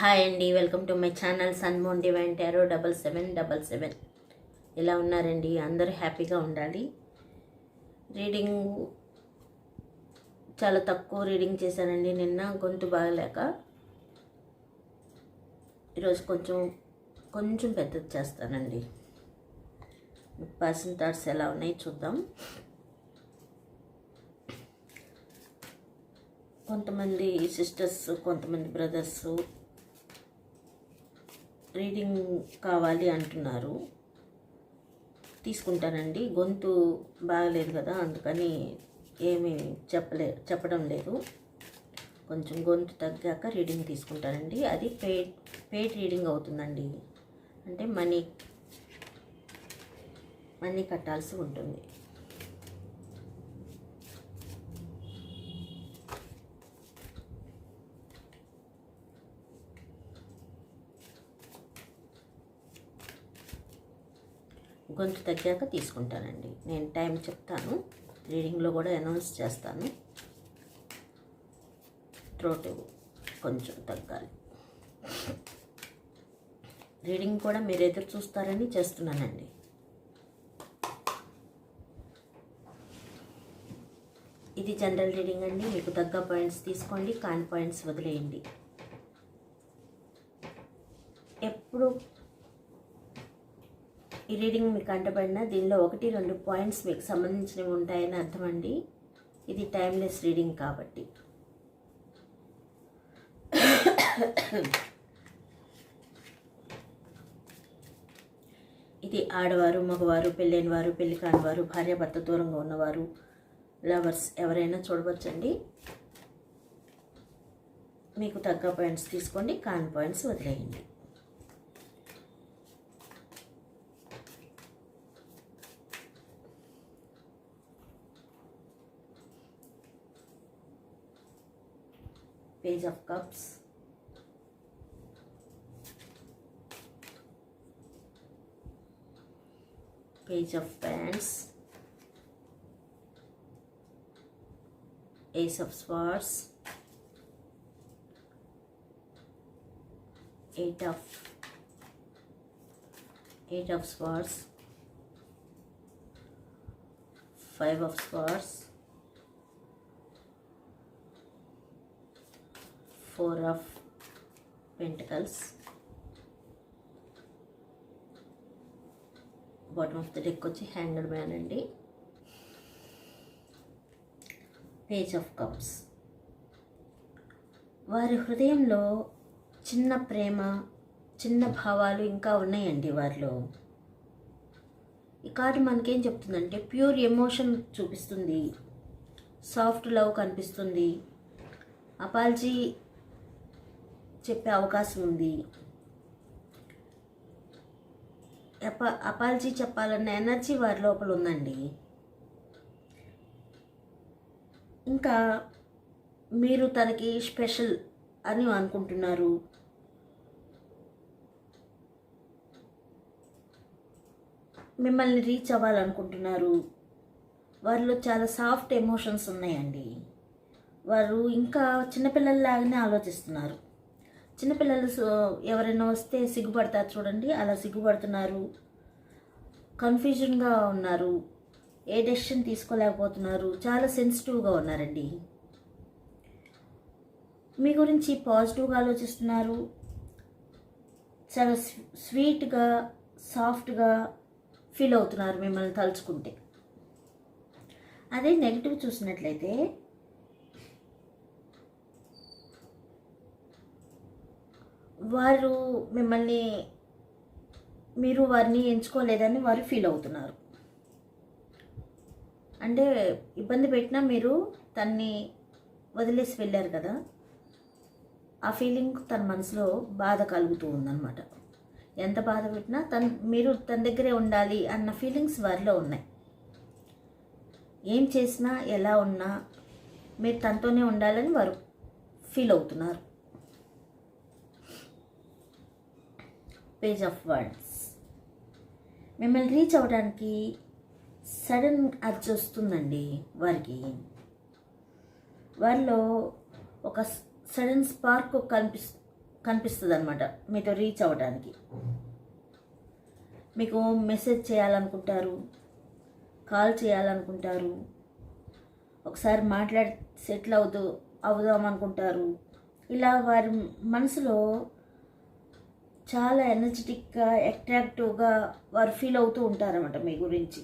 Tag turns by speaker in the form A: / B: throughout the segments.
A: Hi అండి welcome to my channel సన్మోన్ divine tarot double seven double seven. ఎలా ఉన్నారండి? అందరూ హ్యాపీగా ఉండాలి. రీడింగ్ చాలా తక్కువ రీడింగ్ చేశానండి నిన్న గొంతు బాగలేక. ఈరోజు కొంచెం కొంచెం పెద్దది చేస్తానండి. పర్సన్ థాట్స్ ఎలా ఉన్నాయి చూద్దాం. కొంతమంది సిస్టర్స్ కొంతమంది బ్రదర్స్ రీడింగ్ కావాలి అంటున్నారు. తీసుకుంటానండి. గొంతు బాగలేదు కదా అందుకని ఏమీ చెప్పలే చెప్పడం లేదు. కొంచెం గొంతు తగ్గాక రీడింగ్ తీసుకుంటానండి. అది పేడ్ పెయిడ్ రీడింగ్ అవుతుందండి. అంటే మనీ మనీ కట్టాల్సి ఉంటుంది. గొంతు తగ్గాక తీసుకుంటానండి. నేను టైం చెప్తాను. రీడింగ్లో కూడా అనౌన్స్ చేస్తాను. త్రోట్ కొంచెం తగ్గాలి. రీడింగ్ కూడా మీరు ఎదురు చూస్తారని చేస్తున్నానండి. ఇది జనరల్ రీడింగ్ అండి. మీకు తగ్గ పాయింట్స్ తీసుకోండి. కాన్ పాయింట్స్ వదిలేయండి. ఎప్పుడు ఈ రీడింగ్ మీకు అంటబడిన దీనిలో ఒకటి రెండు పాయింట్స్ మీకు సంబంధించినవి ఉంటాయని అర్థమండి. ఇది టైమ్లెస్ రీడింగ్ కాబట్టి. ఇది ఆడవారు మగవారు పెళ్ళైన వారు పెళ్ళి కాని వారు భార్యాభర్త దూరంగా ఉన్నవారు లవర్స్ ఎవరైనా చూడవచ్చండి. మీకు తగ్గ పాయింట్స్ తీసుకోండి కాన్ పాయింట్స్ వదిలేయండి. Page of cups. Page of pants. Ace of swords. Eight of eight of swords. Five of swords four of pentacles bottom of the deck వచ్చి హ్యాంగర్ మ్యాన్ అండి. పేజ్ ఆఫ్ కప్స్ వారి హృదయంలో చిన్న ప్రేమ చిన్న భావాలు ఇంకా ఉన్నాయండి వారిలో. ఈ కార్డు మనకేం చెప్తుందంటే ప్యూర్ ఎమోషన్ చూపిస్తుంది. సాఫ్ట్ లవ్ కనిపిస్తుంది. అపాలజీ చెప్పే అవకాశం ఉంది. అప అపాలజీ చెప్పాలన్న ఎనర్జీ వారి లోపల ఉందండి. ఇంకా మీరు తనకి స్పెషల్ అని అనుకుంటున్నారు. మిమ్మల్ని రీచ్ అవ్వాలనుకుంటున్నారు. వారిలో చాలా సాఫ్ట్ ఎమోషన్స్ ఉన్నాయండి. వారు ఇంకా చిన్నపిల్లల్లాగానే ఆలోచిస్తున్నారు. చిన్నపిల్లలు ఎవరైనా వస్తే సిగ్గుపడతారు చూడండి అలా సిగ్గుపడుతున్నారు. కన్ఫ్యూజన్గా ఉన్నారు. ఏ డెసిషన్ తీసుకోలేకపోతున్నారు. చాలా సెన్సిటివ్గా ఉన్నారండి. మీ గురించి పాజిటివ్గా ఆలోచిస్తున్నారు. చాలా స్వీట్గా సాఫ్ట్గా ఫీల్ అవుతున్నారు మిమ్మల్ని తలుచుకుంటే. అదే నెగిటివ్ చూసినట్లయితే వారు మిమ్మల్ని మీరు వారిని ఎంచుకోలేదని వారు ఫీల్ అవుతున్నారు. అంటే ఇబ్బంది పెట్టినా మీరు తన్ని వదిలేసి వెళ్ళారు కదా ఆ ఫీలింగ్ తన మనసులో బాధ కలుగుతూ ఉందన్నమాట. ఎంత బాధ పెట్టినా తను మీరు తన దగ్గరే ఉండాలి అన్న ఫీలింగ్స్ వారిలో ఉన్నాయి. ఏం చేసినా ఎలా ఉన్నా మీరు తనతోనే ఉండాలని వారు ఫీల్ అవుతున్నారు. Page of words. మిమ్మల్ని రీచ్ అవ్వడానికి సడన్ అర్జ్ వస్తుందండి వారికి. వారిలో ఒక సడన్ స్పార్క్ కనిపిస్ కనిపిస్తుంది అనమాట మీతో రీచ్ అవ్వడానికి మీకు మెసేజ్ చేయాలనుకుంటారు కాల్ చేయాలనుకుంటారు ఒకసారి మాట్లాడి సెటిల్ అవుతూ అవుదాం అనుకుంటారు ఇలా వారి మనసులో చాలా ఎనర్జెటిక్గా అట్రాక్టివ్గా వారు ఫీల్ అవుతూ ఉంటారన్నమాట మీ గురించి.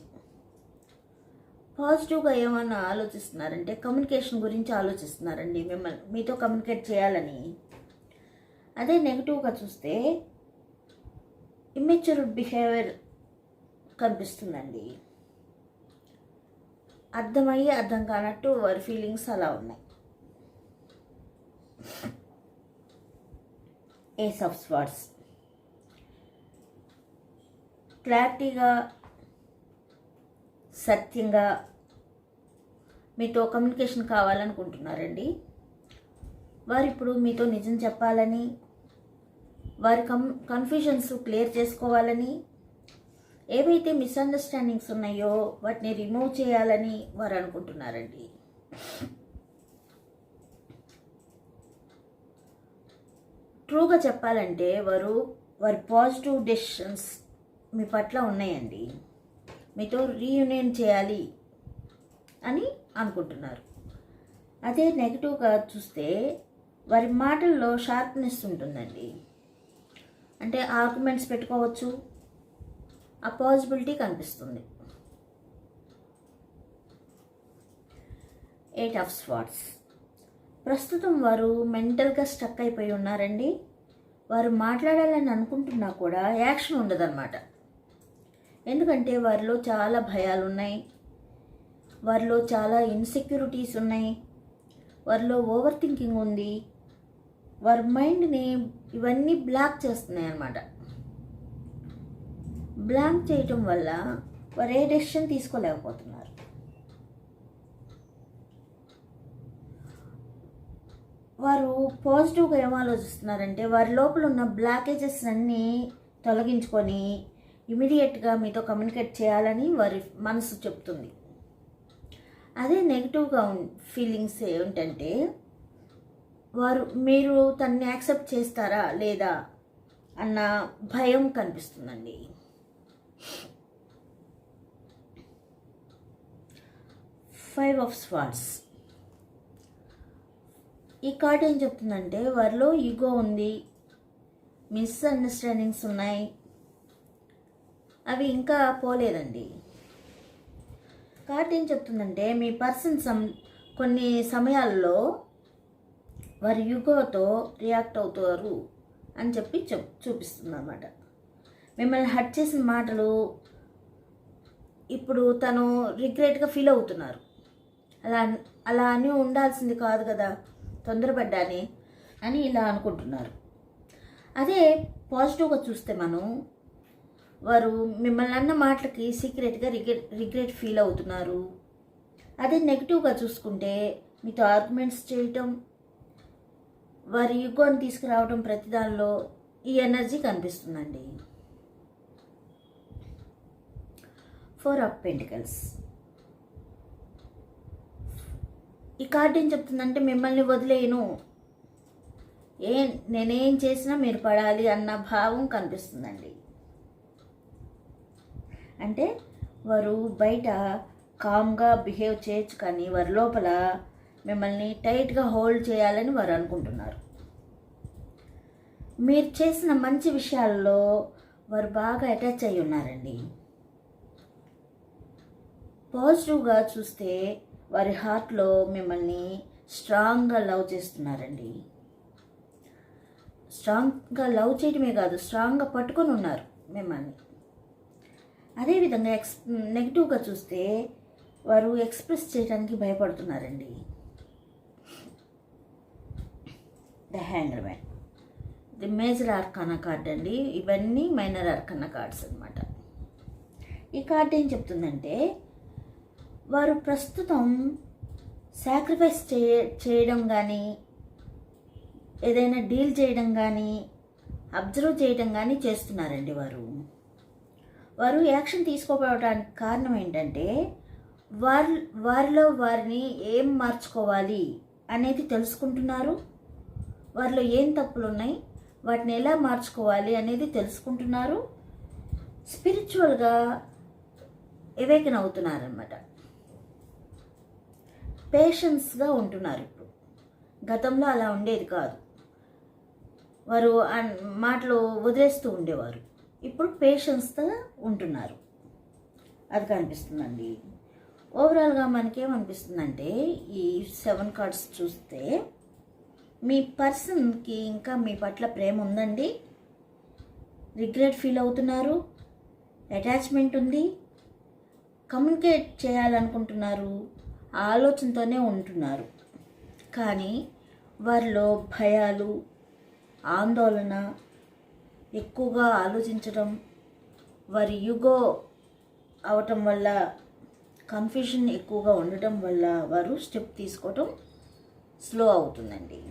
A: పాజిటివ్గా ఏమన్నా ఆలోచిస్తున్నారంటే కమ్యూనికేషన్ గురించి ఆలోచిస్తున్నారండి మిమ్మల్ని మీతో కమ్యూనికేట్ చేయాలని. అదే నెగిటివ్గా చూస్తే ఇమ్మెచ్యూర్ బిహేవియర్ కనిపిస్తుందండి. అర్థమయ్యి అర్థం కానట్టు వారి ఫీలింగ్స్ అలా ఉన్నాయి. ఏస్ ఆఫ్ స్వార్డ్స్ క్లారిటీగా సత్యంగా మీతో కమ్యూనికేషన్ కావాలనుకుంటున్నారండి. వారు ఇప్పుడు మీతో నిజం చెప్పాలని వారి కమ్ కన్ఫ్యూజన్స్ క్లియర్ చేసుకోవాలని ఏవైతే మిస్అండర్స్టాండింగ్స్ ఉన్నాయో వాటిని రిమూవ్ చేయాలని వారు అనుకుంటున్నారండి ట్రూగా చెప్పాలంటే వారు వారి పాజిటివ్ డెసిషన్స్ మీ పట్ల ఉన్నాయండి. మీతో రీయూనియన్ చేయాలి అని అనుకుంటున్నారు. అదే నెగిటివ్గా చూస్తే వారి మాటల్లో షార్ప్నెస్ ఉంటుందండి. అంటే ఆర్గ్యుమెంట్స్ పెట్టుకోవచ్చు. ఆ పాసిబిలిటీ కనిపిస్తుంది. ఎయిట్ ఆఫ్ స్వాట్స్ ప్రస్తుతం వారు మెంటల్గా స్టక్ అయిపోయి ఉన్నారండి. వారు మాట్లాడాలని అనుకుంటున్నా కూడా యాక్షన్ ఉండదన్నమాట. ఎందుకంటే వారిలో చాలా భయాలు ఉన్నాయి వారిలో చాలా ఇన్సెక్యూరిటీస్ ఉన్నాయి. వారిలో ఓవర్ థింకింగ్ ఉంది. వారి మైండ్ని ఇవన్నీ బ్లాక్ చేస్తున్నాయి అన్నమాట. బ్లాక్ చేయటం వల్ల వారు ఏ డెసిషన్ తీసుకోలేకపోతున్నారు. వారు పాజిటివ్గా ఏం ఆలోచిస్తున్నారంటే వారి లోపల ఉన్న బ్లాకేజెస్ అన్నీ తొలగించుకొని ఇమీడియట్గా మీతో కమ్యూనికేట్ చేయాలని వారి మనసు చెప్తుంది. అదే నెగిటివ్గా ఫీలింగ్స్ ఏంటంటే వారు మీరు తన్ని యాక్సెప్ట్ చేస్తారా లేదా అన్న భయం కనిపిస్తుందండి. ఫైవ్ ఆఫ్ స్వార్డ్స్ ఈ కార్డ్ ఏం చెప్తుందంటే వారిలో ఈగో ఉంది మిస్అండర్స్టాండింగ్స్ ఉన్నాయి అవి ఇంకా పోలేదండి. కార్డ్ ఏం చెప్తుందంటే మీ పర్సన్ సమ్ కొన్ని సమయాల్లో వారి యుగోతో రియాక్ట్ అవుతారు అని చెప్పి చెప్ చూపిస్తుంది అనమాట మిమ్మల్ని హట్ చేసిన మాటలు ఇప్పుడు తను రిగ్రెట్గా ఫీల్ అవుతున్నారు. అలా అలా అని ఉండాల్సింది కాదు కదా తొందరపడ్డాని అని ఇలా అనుకుంటున్నారు. అదే పాజిటివ్గా చూస్తే మనం వారు మిమ్మల్ని అన్న మాటలకి సీక్రెట్గా రిగ్రెట్ రిగ్రెట్ ఫీల్ అవుతున్నారు. అదే నెగిటివ్గా చూసుకుంటే మీతో ఆర్గ్యుమెంట్స్ చేయటం వారి యుగోని తీసుకురావడం ప్రతి దానిలో ఈ ఎనర్జీ కనిపిస్తుందండి. Four of pentacles. ఈ కార్డు ఏం చెప్తుందంటే మిమ్మల్ని వదిలేయను. ఏ నేనేం చేసినా మీరు పడాలి అన్న భావం కనిపిస్తుందండి. అంటే వారు బయట కామ్గా బిహేవ్ చేయొచ్చు కానీ వారి లోపల మిమ్మల్ని టైట్గా హోల్డ్ చేయాలని వారు అనుకుంటున్నారు. మీరు చేసిన మంచి విషయాల్లో వారు బాగా అటాచ్ అయి ఉన్నారండి. పాజిటివ్గా చూస్తే వారి హార్ట్లో మిమ్మల్ని స్ట్రాంగ్గా లవ్ చేస్తున్నారండి. స్ట్రాంగ్గా లవ్ చేయడమే కాదు స్ట్రాంగ్గా పట్టుకొని ఉన్నారు మిమ్మల్ని. అదేవిధంగా ఎక్స్ నెగిటివ్గా చూస్తే వారు ఎక్స్ప్రెస్ చేయడానికి భయపడుతున్నారండి. The hanger man the major arcana card అండి. ఇవన్నీ మైనర్ ఆర్కానా కార్డ్స్ అనమాట ఈ కార్డ్ ఏం చెప్తుందంటే వారు ప్రస్తుతం సాక్రిఫైస్ చే చేయడం కానీ ఏదైనా డీల్ చేయడం కానీ అబ్జర్వ్ చేయడం కానీ చేస్తున్నారండి వారు. వారు యాక్షన్ తీసుకోపోవడానికి కారణం ఏంటంటే వారి వారిలో వారిని ఏం మార్చుకోవాలి అనేది తెలుసుకుంటున్నారు. వారిలో ఏం తప్పులు ఉన్నాయి వాటిని ఎలా మార్చుకోవాలి అనేది తెలుసుకుంటున్నారు. స్పిరిచువల్గా ఎవేకన్ అవుతున్నారనమాట పేషెన్స్గా ఉంటున్నారు ఇప్పుడు. గతంలో అలా ఉండేది కాదు. వారు మాటలు వదిలేస్తూ ఉండేవారు. ఇప్పుడు పేషెన్స్తో ఉంటున్నారు. అది కనిపిస్తుందండి. ఓవరాల్గా మనకేమనిపిస్తుందంటే ఈ సెవెన్ కార్డ్స్ చూస్తే మీ పర్సన్కి ఇంకా మీ పట్ల ప్రేమ ఉందండి? రిగ్రెట్ ఫీల్ అవుతున్నారు? అటాచ్మెంట్ ఉంది? కమ్యూనికేట్ చేయాలనుకుంటున్నారు? ఆలోచనతోనే ఉంటున్నారు. కానీ వారిలో భయాలు ఆందోళన ఎక్కువగా ఆలోచించడం వారి యుగో అవటం వల్ల కన్ఫ్యూషన్ ఎక్కువగా ఉండటం వల్ల వారు స్టెప్ తీసుకోవటం స్లో అవుతుందండి.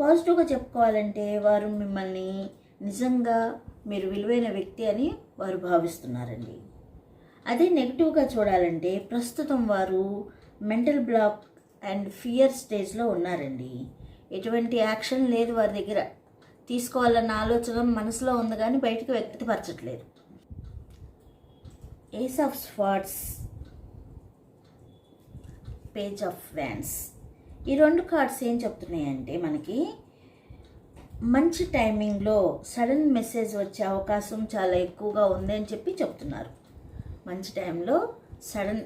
A: పాజిటివ్గా చెప్పుకోవాలంటే వారు మిమ్మల్ని నిజంగా మీరు విలువైన వ్యక్తి అని వారు భావిస్తున్నారండి. అదే నెగిటివ్గా చూడాలంటే ప్రస్తుతం వారు మెంటల్ బ్లాక్ అండ్ ఫియర్ స్టేజ్లో ఉన్నారండి. ఎటువంటి యాక్షన్ లేదు వారి దగ్గర. తీసుకోవాలన్న ఆలోచన మనసులో ఉంది కానీ బయటకు వ్యక్తపరచట్లేదు. Ace of swords page of wands ఈ రెండు కార్డ్స్ ఏం చెప్తున్నాయంటే మనకి మంచి టైమింగ్లో సడన్ మెసేజ్ వచ్చే అవకాశం చాలా ఎక్కువగా ఉంది అని చెప్పి చెప్తున్నారు. మంచి టైంలో సడన్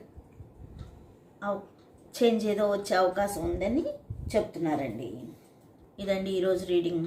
A: చేంజ్ ఏదో వచ్చే అవకాశం ఉందని చెప్తున్నారండి. ఇదండి ఈరోజు రీడింగ్